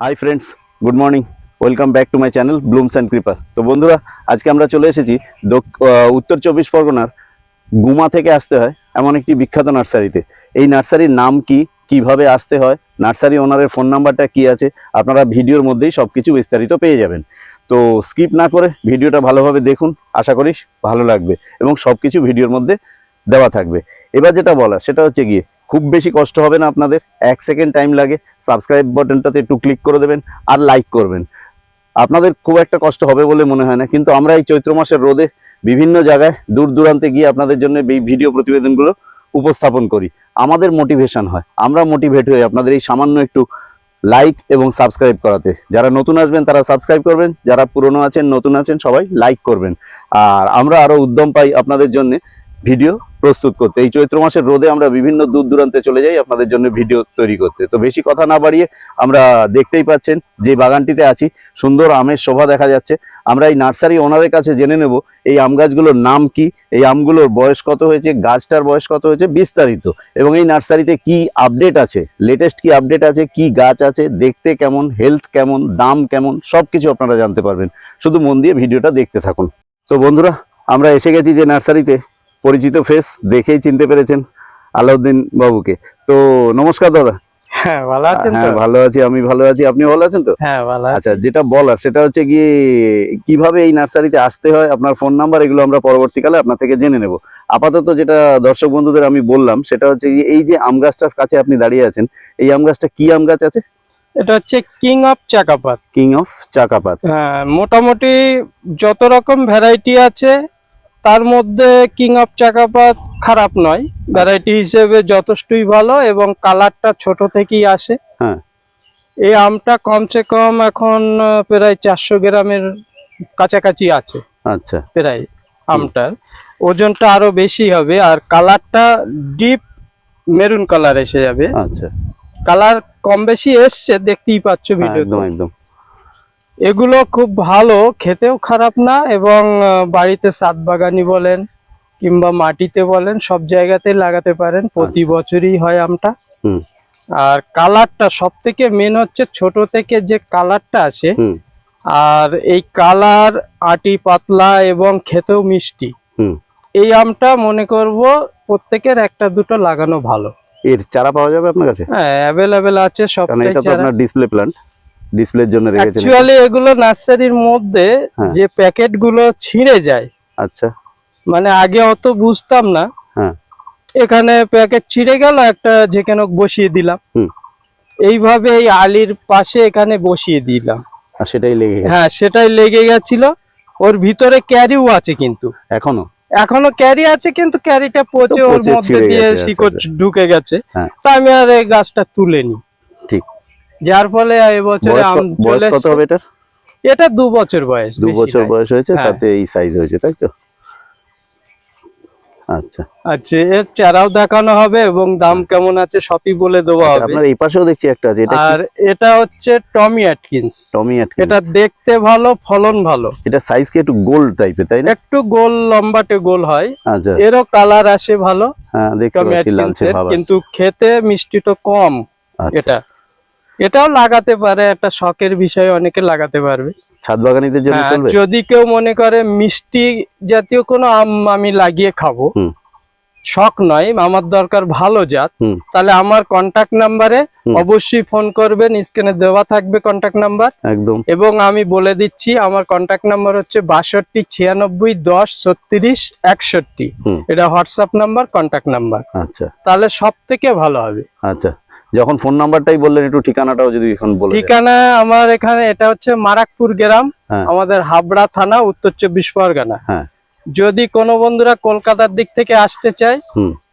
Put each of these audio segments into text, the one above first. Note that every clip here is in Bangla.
Hi friends good morning welcome back to my channel blooms and creeper তো বন্ধুরা, আজকে আমরা চলে এসেছি উত্তর চব্বিশ পরগনার গুমা থেকে আসতে হয় এমন একটি বিখ্যাত নার্সারিতে। এই নার্সারির নাম কি, কীভাবে আসতে হয়, নার্সারি ওনারের ফোন নাম্বারটা কি আছে, আপনারা ভিডিওর মধ্যেই সব কিছু বিস্তারিত পেয়ে যাবেন। তো স্কিপ না করে ভিডিওটা ভালোভাবে দেখুন, আশা করি ভালো লাগবে এবং সব কিছু ভিডিওর মধ্যে দেওয়া থাকবে। এবার যেটা বলা সেটা হচ্ছে গিয়ে খুব বেশি কষ্ট হবে না আপনাদের। এক সেকেন্ড টাইম লাগে। সাবস্ক্রাইব বাটনটাতে একটু ক্লিক করে দেবেন আর লাইক করবেন। আপনাদের খুব একটা কষ্ট হবে বলে মনে হয় না। কিন্তু আমরা এই চৈত্র মাসের রোদে বিভিন্ন জায়গায় দূর দূরান্তে গিয়ে আপনাদের জন্য এই ভিডিও প্রতিবেদনগুলো উপস্থাপন করি। আমাদের মোটিভেশন হয়। আমরা মোটিভেট হয়ে আপনাদের এই সামান্য একটু লাইক এবং সাবস্ক্রাইব করাতে। যারা নতুন আসবেন, তারা সাবস্ক্রাইব করবেন। যারা পুরনো আছেন, নতুন আছেন, সবাই লাইক করবেন। আর আমরা আরও উদ্যম পাই আপনাদের জন্য। ভিডিও প্রস্তুত করতে। এই চৈত্র মাসের রোদে আমরা বিভিন্ন দূর দূরান্তে চলে যাই আপনাদের জন্য ভিডিও তৈরি করতে। তো বেশি কথা না বাড়িয়ে আমরা দেখতেই পাচ্ছেন যে বাগানটিতে আছি। সুন্দর আমের শোভা দেখা যাচ্ছে। আমরা এই নার্সারি ওনারের কাছে জেনে নেব এই আম গাছগুলোর নাম কি, এই আমগুলোর বয়স কত হয়েছে, গাছটার বয়স কত হয়েছে বিস্তারিত, এবং এই নার্সারিতে কি আপডেট আছে লেটেস্ট কি আপডেট আছে, কি গাছ আছে, দেখতে কেমন হেলথ কেমন, দাম কেমন সব কিছু আপনারা জানতে পারবেন। শুধু মন দিয়ে ভিডিওটা দেখতে থাকুন। তো বন্ধুরা, আমরা এসে গেছি যে নার্সারিতে। পরিচিত ফেস দেখেই চিনতে পেরেছেন আলাউদ্দিন বাবুকে। তো নমস্কার দাদা। হ্যাঁ ভালো আছেন হ্যাঁ ভালো আছি আমি ভালো আছি। আপনি ভালো আছেন তো? হ্যাঁ ভালো আচ্ছা যেটা বলার সেটা হচ্ছে গিয়ে কীভাবে এই নার্সারিতে আসতে হয় আপনার ফোন নাম্বার এগুলো আমরা পরবর্তীকালে আপনার থেকে জেনে নেব। আপাতত যেটা দর্শক বন্ধুদের আমি বললাম সেটা হচ্ছে এই যে আম গাছটার কাছে আপনি দাঁড়িয়ে আছেন এই আম গাছটা কি আম গাছ আছে? এটা হচ্ছে কিং অফ চাকাপাত কিং অফ চাকাপাত হ্যাঁ মোটামুটি যত রকম ভ্যারাইটি আছে তার মধ্যে কিং অফ চাকাপাত খারাপ নয়। ভ্যারাইটি হিসেবে যথেষ্টই ভালো এবং কালারটা ছোট থেকেই আসে। হ্যাঁ। এই আমটা কমসে কম এখন প্রায় চারশো গ্রামের কাছাকাছি আছে। আচ্ছা। প্রায় আমটার। ওজনটা আরও বেশি হবে আর কালারটা ডিপ মেরুন কালার এসে যাবে। আচ্ছা। কালার কম বেশি এসছে দেখতেই পাচ্ছ হ্যাঁ, ভিডিও একদম একদম। এগুলো খুব ভালো খেতেও খারাপ না এবং বাড়িতে সাত বাগানি বলেন কিংবা মাটিতে বলেন সব জায়গাতে লাগাতে পারেন। প্রতি আচ্ছা। বছরই হয় আমটা। হুম। আর কালারটা সব থেকে মেন হচ্ছে ছোট থেকে যে কালারটা আছে আর এই কালার আটি পাতলা এবং খেতেও মিষ্টি। হুম। এই আমটা মনে করব প্রত্যেকের একটা দুটো লাগানো ভালো। এর চারা পাওয়া যাবে আপনার কাছে? হ্যাঁ অ্যাভেলেবেল আছে সব এটা তো আপনার ডিসপ্লে প্ল্যান্ট ডিসপ্লের জন্য রেখেছেন অ্যাকচুয়ালি এগুলো নার্সারির মধ্যে হ্যাঁ। যে প্যাকেটগুলো ছিঁড়ে যায় আচ্ছা। মানে আগে অত বুঝতাম না। হ্যাঁ। এখানে প্যাকেট ছিঁড়ে গেল একটা যেখানে বসিয়ে দিলাম। এইভাবে এই আলির পাশে এখানে বসিয়ে দিলাম। আর সেটাই লেগে হ্যাঁ সেটাই লেগে গেছিল। ওর ভিতরে ক্যারিও আছে কিন্তু। এখনও? এখনও ক্যারি আছে কিন্তু ক্যারিটা পচে ওর মধ্যে দিয়ে আচ্ছা, শিকড় আচ্ছা। ঢুকে গেছে। হ্যাঁ। তা আমি আর এই গাছটা তুলে নি। ঠিক যার ফলে এবছরে আম বয়স কত হবে এটার? এটা দু বছর বয়স দু বছর বয়স হয়েছে হ্যাঁ। তাতে এই সাইজ হয়েছে তাই তো? আচ্ছা। আচ্ছা এর চারাও দেখানো হবে এবং দাম কেমন আছে সবই বলে দেওয়া হবে আপনার এই পাশেও দেখছি একটা আছে এটা আর এটা হচ্ছে টমি অ্যাটকিন্স। টমি অ্যাটকিন্স। এটা দেখতে ভালো ফলন ভালো। এটা সাইজ কি একটু গোল টাইপের তাই না? একটু গোল লম্বাটে গোল হয়। আচ্ছা। এরও কালার আসে ভালো। হ্যাঁ দেখতে পাচ্ছি লালচে ভাব কিন্তু খেতে মিষ্টি তো কম আচ্ছা। এটা। এটাও লাগাতে পারে একটা শখের বিষয় অনেকে লাগাতে পারবে। ছাদ বাগানিদের জন্য হ্যাঁ, চলবে? যদি কেউ মনে করে মিষ্টি জাতীয় কোনো আম আমি লাগিয়ে খাব শখ নয় আমার দরকার ভালো জাত তাহলে আমার কন্টাক্ট নাম্বারে অবশ্যই ফোন করবেন স্ক্রিনে দেওয়া থাকবে কন্টাক্ট নাম্বার একদম। এবং আমি বলে দিচ্ছি আমার কন্টাক্ট নাম্বার হচ্ছে বাষট্টি ছিয়ানব্বই দশ ছত্রিশ একষট্টি। এটা হোয়াটসঅ্যাপ নাম্বার কন্টাক্ট নাম্বার আচ্ছা। তাহলে সব থেকে ভালো হবে। আচ্ছা। যখন ফোন নাম্বারটাই বললেন একটু ঠিকানাটাও যদি এখন বলে ঠিকানা আমার এখানে এটা হচ্ছে মারাকপুর গ্রাম হ্যাঁ। আমাদের হাবড়া থানা উত্তর চব্বিশ পরগনা। হ্যাঁ। যদি কোনো বন্ধুরা কলকাতার দিক থেকে আসতে চায়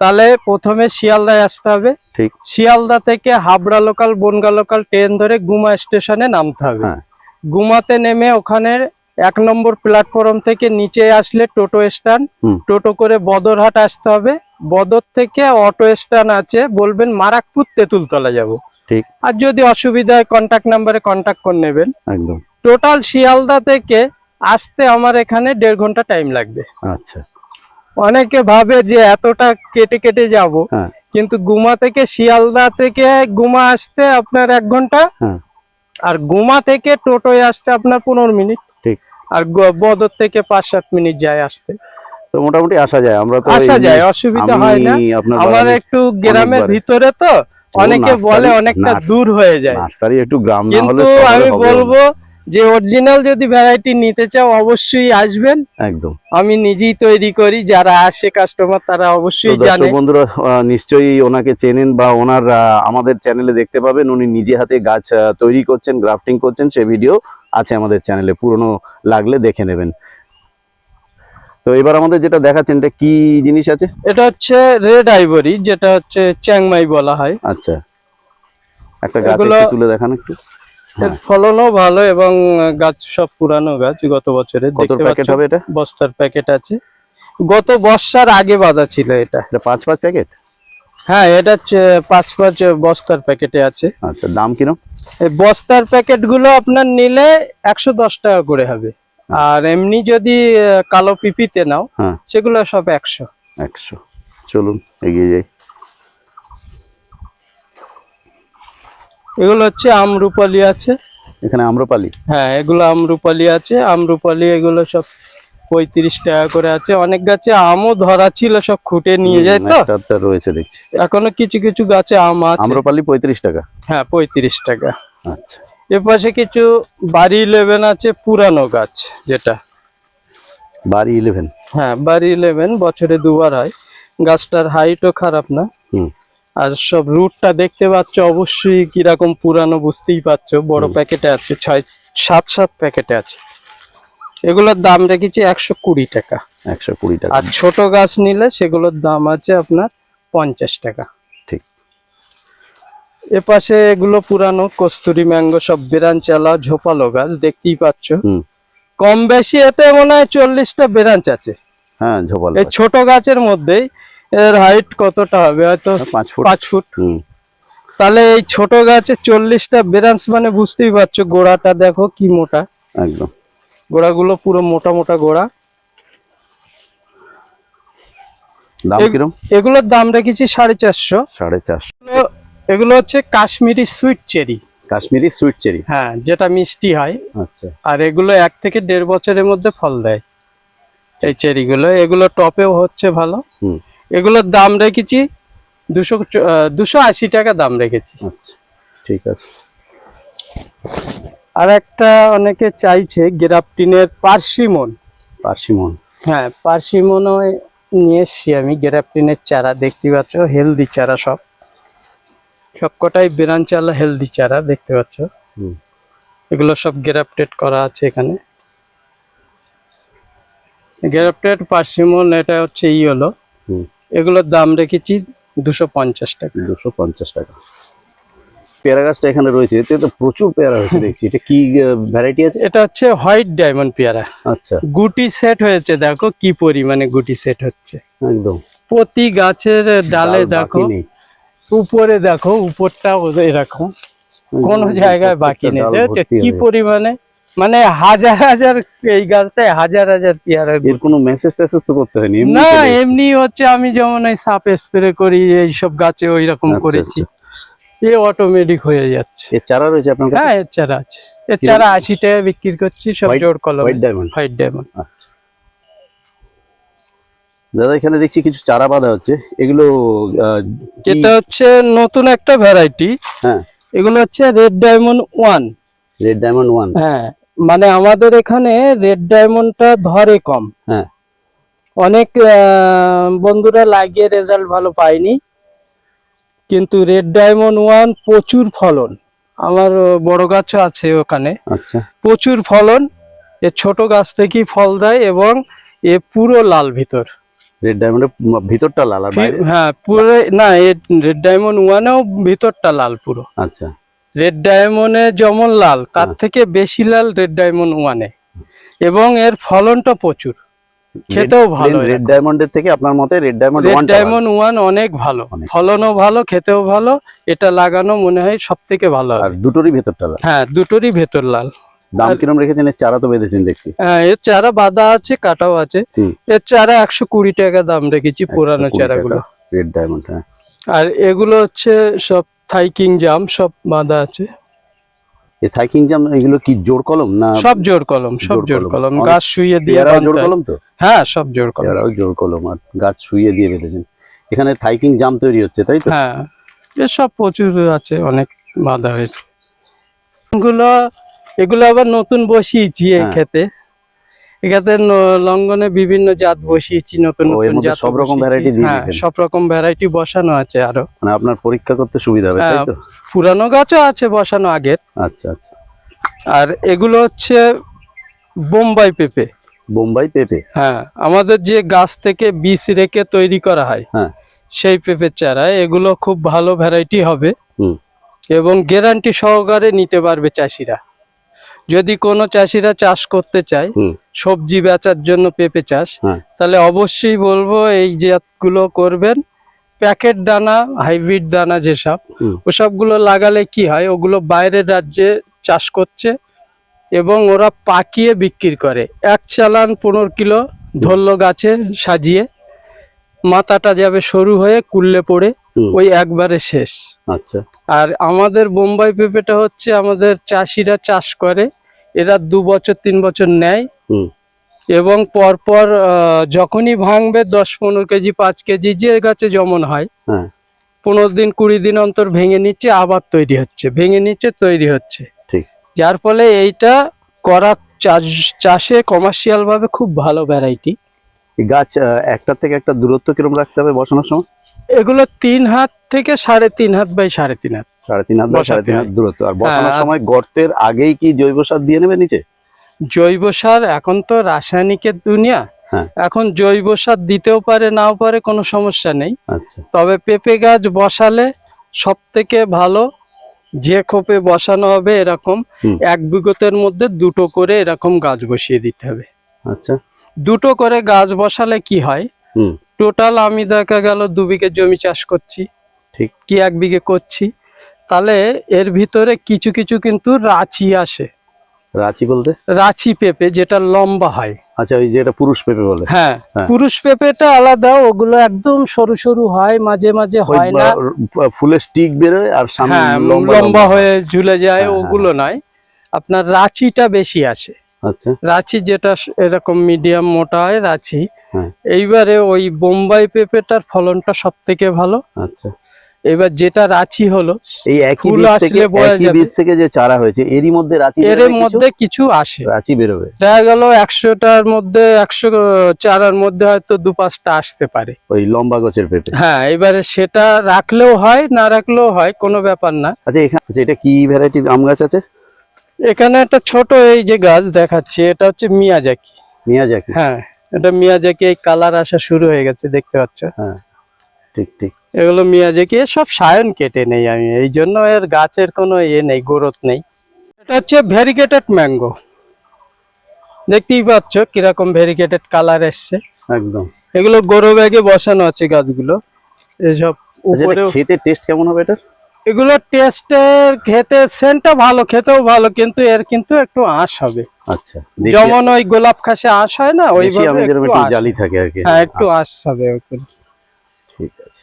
তাহলে প্রথমে শিয়ালদায় আসতে হবে। ঠিক। শিয়ালদা থেকে Habra local Bongaon local train ধরে গুমা স্টেশনে নামতে হবে। হ্যাঁ। গুমাতে নেমে ওখানে এক নম্বর প্ল্যাটফর্ম থেকে নিচে আসলে টোটো স্ট্যান্ড। টোটো করে বদরহাট আসতে হবে। বদর থেকে অটো স্ট্যান্ড আছে বলবেন মারাকপুর তেঁতুলতলা যাব। ঠিক। আর যদি অসুবিধা হয় কন্ট্যাক্ট নাম্বারে কন্ট্যাক্ট করে নেবেন। একদম। টোটাল শিয়ালদা থেকে আসতে আমার এখানে দেড় ঘণ্টা টাইম লাগবে। আচ্ছা। অনেকে ভাবে যে এতটা কেটে কেটে যাব হ্যাঁ। কিন্তু গুমা থেকে শিয়ালদা থেকে গুমা আসতে আপনার এক ঘণ্টা। হ্যাঁ। আর গুমা থেকে টোটোয় আসতে আপনার পনেরো মিনিট। আর বদর থেকে পাঁচ সাত মিনিট যায় আসতে। তো মোটামুটি আসা যায়। আমরা তো আসা যায় অসুবিধা হয় না। আমার একটু গ্রামের ভিতরে তো অনেকে বলে অনেকটা দূর হয়ে যায়। নার্সারি একটু গ্রাম না হলে আমি বলব যে অরিজিনাল যদি ভ্যারাইটি নিতে চাও অবশ্যই আসবেন। একদম। আমি নিজেই তৈরি করি যারা আসে কাস্টমার তারা অবশ্যই জানে। বন্ধুরা নিশ্চয়ই ওনাকে চেনেন বা ওনার আমাদের চ্যানেলে দেখতে পাবেন। উনি নিজে হাতে গাছ তৈরি করছেন গ্রাফটিং করছেন সে ভিডিও আছে আমাদের চ্যানেলে পুরনো লাগলে দেখে নেবেন। তো এবার আমাদের যেটা দেখাচ্ছেন এটা কি জিনিস আছে? এটা হচ্ছে রেড আইভরি যেটা হচ্ছে চ্যাংমাই বলা হয়। আচ্ছা। একটা গাছ তুলে দেখান একটু। এর হ্যাঁ। ফলনও ভালো এবং গাছ সব পুরানো গাছ গত বছরে কত দেখতে প্যাকেট হবে এটা? বস্তার প্যাকেট আছে। গত বর্ষার আগে বাঁধা ছিল এটা। এটা পাঁচ পাঁচ প্যাকেট হ্যাঁ এটা পাঁচ পাঁচ বস্তার প্যাকেটে আছে। আচ্ছা দাম এই বস্তার প্যাকেটগুলো আপনার নিলে একশো দশ টাকা করে হবে। আর এমনি যদি কালো পিপিতে নাও হ্যাঁ। সেগুলো সব একশো। একশো। চলুন এগিয়ে যাই। এগুলো হচ্ছে আমরুপালি আছে। এখানে আম্রপালি? হ্যাঁ এগুলো আমরুপালি আছে। আমরুপালি এগুলো সব পঁয়ত্রিশ টাকা করে আছে। অনেক গাছে আমও ধরা ছিল সব খুঁটে নিয়ে যায় তো। রয়েছে দেখছি। এখনও কিছু কিছু গাছে আম আছে। আম্রপালি পঁয়ত্রিশ টাকা? হ্যাঁ পঁয়ত্রিশ টাকা। আচ্ছা। এ পাশে কিছু বাড়ি ইলেভেন আছে পুরানো গাছ যেটা। বাড়ি ইলেভেন হ্যাঁ বাড়ি ইলেভেন বছরে দুবার হয়। গাছটার হাইটও খারাপ না। হুম। আর সব রুটটা দেখতে পাচ্ছ অবশ্যই কীরকম পুরানো বুঝতেই পারছ বড় প্যাকেটে আছে ছয় সাত সাত প্যাকেটে আছে। এগুলোর দাম রেখেছি একশো কুড়ি টাকা। একশো কুড়ি টাকা। আর ছোট গাছ নিলে সেগুলোর দাম আছে আপনার পঞ্চাশ টাকা। ঠিক। এ পাশে এগুলো পুরানো কস্তুরি ম্যাঙ্গো সব বেরান চালা ঝোপালো গাছ দেখতেই পাচ্ছ। কম বেশি এতে মনে হয় চল্লিশটা বেরাঞ্চ আছে। হ্যাঁ ঝোপাল এই ছোট গাছের মধ্যেই এর হাইট কতটা হবে? হয়তো পাঁচ ফুট। পাঁচ ফুট। হুম। তাহলে এই ছোট গাছে চল্লিশটা বেরাঞ্চ মানে বুঝতেই পারছ গোড়াটা দেখো কি মোটা। একদম। গোড়াগুলো পুরো মোটা মোটা গোড়া। দাম কিরম? এগুলোর দাম রেখেছি সাড়ে চারশো। সাড়ে চারশো। এগুলো- এগুলো হচ্ছে Kashmiri sweet cherry. Kashmiri sweet cherry? হ্যাঁ যেটা মিষ্টি হয়। আচ্ছা। আর এগুলো এক থেকে দেড় বছরের মধ্যে ফল দেয়। এই চেরিগুলো এগুলো টপেও হচ্ছে ভালো। হুম। এগুলোর দাম রেখেছি দুশো দুশো আশি টাকা দাম রেখেছি। আচ্ছা ঠিক আছে। আর একটা অনেকে চাইছে গ্রাফটিনের পার্সিমন পার্সিমন হ্যাঁ পার্সিমনও নিয়ে এসছি আমি গ্রাফটিনের চারা দেখতে পাচ্ছ হেলদি চারা সব। সবকটাই বেরান চালা হেলদি চারা দেখতে পাচ্ছ। এগুলো সব গ্রাফটেড করা আছে এখানে। গ্রাফটেড পার্সিমন এটা হচ্ছে ই হলো হুম। এগুলোর দাম রেখেছি দুশো পঞ্চাশ টাকা। দুশো পঞ্চাশ টাকা। পেয়ারা গাছটা এখানে রয়েছে এতে তো প্রচুর পেয়ারা হয়েছে দেখছি। এটা কি ভ্যারাইটি আছে? এটা হচ্ছে হোয়াইট ডায়মন্ড পেয়ারা। আচ্ছা। গুটি সেট হয়েছে দেখো কি পরিমাণে গুটি সেট হচ্ছে। একদম। প্রতি গাছের ডালে দেখো উপরে দেখো উপরটা এরকম। কোনো জায়গায় বাকি নেই। কি। পরিমাণে? মানে হাজার হাজার এই গাছটায় হাজার হাজার পেয়ারা এর কোনো মেসেজ টেসেজ তো করতে হয়নি না এমনি হচ্ছে আমি যেমন এই সাপ স্প্রে করি এই সব গাছে ওই রকম আচ্ছা, করেছি। আচ্ছা। এ অটোমেটিক হয়ে যাচ্ছে। এর চারা রয়েছে আপনার কাছে? হ্যাঁ এর চারা আছে। এর চারা আশি টাকা বিক্রি করছি সব জোর কলম। হোয়াইট ডায়মন্ড হোয়াইট ডায়মন্ড দাদা এখানে দেখছি কিছু চারা বাঁধা হচ্ছে। এগুলো এটা হচ্ছে নতুন একটা ভ্যারাইটি হ্যাঁ। এগুলো হচ্ছে red diamond one red diamond one হ্যাঁ মানে আমাদের এখানে রেড ডায়মন্ডটা ধরে কম। হ্যাঁ। অনেক বন্ধুরা লাগিয়ে রেজাল্ট ভালো পায়নি। কিন্তু রেড ডায়মন্ড ওয়ান প্রচুর ফলন। আমার বড় গাছও আছে ওখানে। আচ্ছা। প্রচুর ফলন। এ ছোট গাছ থেকেই ফল দেয় এবং এ পুরো লাল ভিতর। রেড ডায়মন্ডের ভিতরটা লাল আর হ্যাঁ পুরো না এ রেড ডায়মন্ড ওয়ানেও ভিতরটা লাল পুরো। আচ্ছা। রেড ডায়মন্ডে যেমন লাল তার হ্যাঁ। থেকে বেশি লাল রেড ডায়মন্ড ওয়ানে এবং এর ফলনটা প্রচুর। খেতেও ভালো রেড ডায়মন্ডের থেকে আপনার মতে red diamond red diamond one অনেক ভালো। ফলনও ভালো খেতেও ভালো। এটা লাগানো মনে হয় সব থেকে ভালো আর দুটোরই ভেতরটা লাল। হ্যাঁ দুটোরই ভেতর লাল। দাম কিরম রেখেছেন? এর চারা তো বেঁধেছেন দেখছি। হ্যাঁ এর চারা বাঁধা আছে কাটাও আছে। এর চারা একশো কুড়ি টাকা দাম রেখেছি পুরানো চারাগুলো। রেড ডায়মন্ড হ্যাঁ। আর এগুলো হচ্ছে সব থাইকিং জাম সব বাঁধা আছে। এই থাইকিং জাম এগুলো কি জোর কলম না সব জোর কলম সব জোর কলম। গাছ শুয়ে দিয়ে জোর কলম তো? হ্যাঁ সব জোর কলম। জোর কলম আর গাছ শুইয়ে দিয়ে বেঁধেছেন। এখানে থাইকিং জাম তৈরি হচ্ছে তাই তো? হ্যাঁ এসব প্রচুর আছে অনেক বাধা হয়েছে। এগুলো এগুলো আবার নতুন বসিয়েছি এই হ্যাঁ। এখানে লঙ্ঘনে বিভিন্ন জাত বসিয়েছি নতুন নতুন জাত সব রকম variety দিয়ে সব রকম ভ্যারাইটি বসানো আছে আরও। মানে আপনার পরীক্ষা করতে সুবিধা হবে তাই হ্যাঁ। তো? পুরানো গাছও আছে বসানো আগের। আচ্ছা আচ্ছা। আর এগুলো হচ্ছে বোম্বাই পেঁপে। বোম্বাই পেঁপে? হ্যাঁ আমাদের যে গাছ থেকে বীজ রেখে তৈরি করা হয় হ্যাঁ। সেই পেঁপের চারা এগুলো খুব ভালো ভ্যারাইটি হবে। হুম। এবং গ্যারান্টি সহকারে নিতে পারবে চাষিরা। যদি কোনো চাষিরা চাষ করতে চায় সবজি বেচার জন্য পেঁপে চাষ হ্যাঁ। তাহলে অবশ্যই বলব এই জাতগুলো করবেন প্যাকেট দানা হাইব্রিড দানা যেসব ওসবগুলো লাগালে কি হয় ওগুলো বাইরের রাজ্যে চাষ করছে এবং ওরা পাকিয়ে বিক্রি করে এক চালান পনেরো কিলো ধরলো গাছে সাজিয়ে মাথাটা যাবে সরু হয়ে কুললে পড়ে। ওই একবারে শেষ। আচ্ছা। আর আমাদের বোম্বাই পেঁপেটা হচ্ছে আমাদের চাষিরা চাষ করে এরা দু বছর তিন বছর নেয়। হুম। এবং পরপর যখনই ভাঙবে দশ পনেরো কেজি পাঁচ কেজি যে গাছে যেমন হয় হ্যাঁ। পনেরো দিন কুড়ি দিন অন্তর ভেঙে নিচ্ছে আবার তৈরি হচ্ছে ভেঙে নিচ্ছে তৈরি হচ্ছে। ঠিক। যার ফলে এইটা করা চাষ চাষে কমার্শিয়াল ভাবে খুব ভালো ভ্যারাইটি গাছ একটা থেকে একটা দূরত্ব কীরকম রাখতে হবে বসানোর সময়? এগুলো তিন হাত থেকে সাড়ে তিন হাত বাই সাড়ে তিন হাত। সাড়ে তিন হাত বা বসাতে সাড়ে তিন হাত দূরত্ব। আর বসানোর হ্যাঁ, সময় গর্তের আগেই কি জৈব সার দিয়ে নেবে নিচে? জৈব সার এখন তো রাসায়নিকের দুনিয়া। হ্যাঁ। এখন জৈব সার দিতেও পারে নাও পারে কোনো সমস্যা নেই। আচ্ছা। তবে পেঁপে গাছ বসালে সব থেকে ভালো যে খোপে বসানো হবে এরকম এক বিগতের মধ্যে দুটো করে এরকম গাছ বসিয়ে দিতে হবে। আচ্ছা। দুটো করে গাছ বসালে কি হয়? হুম। টোটাল আমি দেখা গেল দু বিঘে জমি চাষ করছি। ঠিক। কি এক বিঘে করছি। তাহলে এর ভিতরে কিছু কিছু কিন্তু রাঁচি আসে। রাঁচি বলতে? রাঁচি পেঁপে যেটা লম্বা হয়। আচ্ছা ওই যেটা পুরুষ পেঁপে বলে। হ্যাঁ হ্যাঁ। পুরুষ পেঁপেটা আলাদা ওগুলো একদম সরু সরু হয় মাঝে মাঝে হয় না। ফুলের স্টিক বেরোয় আর সামনে হ্যাঁ লম্বা লম্বা হয়ে ঝুলে যায় হ্যাঁ, ওগুলো নয়। আপনার রাঁচিটা বেশি আসে। আচ্ছা। রাঁচি যেটা এরকম মিডিয়াম মোটা হয় রাঁচি। হ্যাঁ। এইবারে ওই বোম্বাই পেঁপেটার ফলনটা সব থেকে ভালো। আচ্ছা। এবার যেটা রাঁচি হলো এই একই ফুল আসলে বোঝা যাবে। বীজ থেকে যে চারা হয়েছে এরই মধ্যে রাঁচি এর মধ্যে কিছু আসে। রাঁচি বেরোবে। দেখা গেল একশোটার মধ্যে একশো চারার মধ্যে হয়তো দু পাঁচটা আসতে পারে। ওই লম্বা গোছের পেঁপে। হ্যাঁ এবারে সেটা রাখলেও হয় না রাখলেও হয় কোনো ব্যাপার না। আচ্ছা এখানে আচ্ছা, এটা কি ভ্যারাইটির আম গাছ আছে? এখানে একটা ছোট এই যে গাছ দেখাচ্ছি এটা হচ্ছে মিয়াজাকি। মিয়াজাকি? হ্যাঁ এটা মিয়াজাকি এই কালার আসা শুরু হয়ে গেছে দেখতে পাচ্ছ? হ্যাঁ ঠিক ঠিক। এগুলো মিয়াজাকি সব সায়ন কেটে নেই আমি এই জন্য এর গাছের কোনো ইয়ে নেই গ্রোথ নেই। এটা হচ্ছে ভেরিগেটেড ম্যাঙ্গো। দেখতেই পাচ্ছ কীরকম ভেরিগেটেড কালার এসছে। একদম। এগুলো গরু ব্যাগে বসানো আছে গাছগুলো। এসব আচ্ছা, খেতে টেস্ট কেমন হবে এটা এগুলো টেস্টের খেতে সেন্টটা ভালো খেতেও ভালো কিন্তু এর কিন্তু একটু আঁশ হবে। আচ্ছা যেমন ওই গোলাপ খাসে আশ হয় না ওই জালি থাকে আর কি। হ্যাঁ একটু আচ্ছা। আঁশ হবে ঠিক আছে।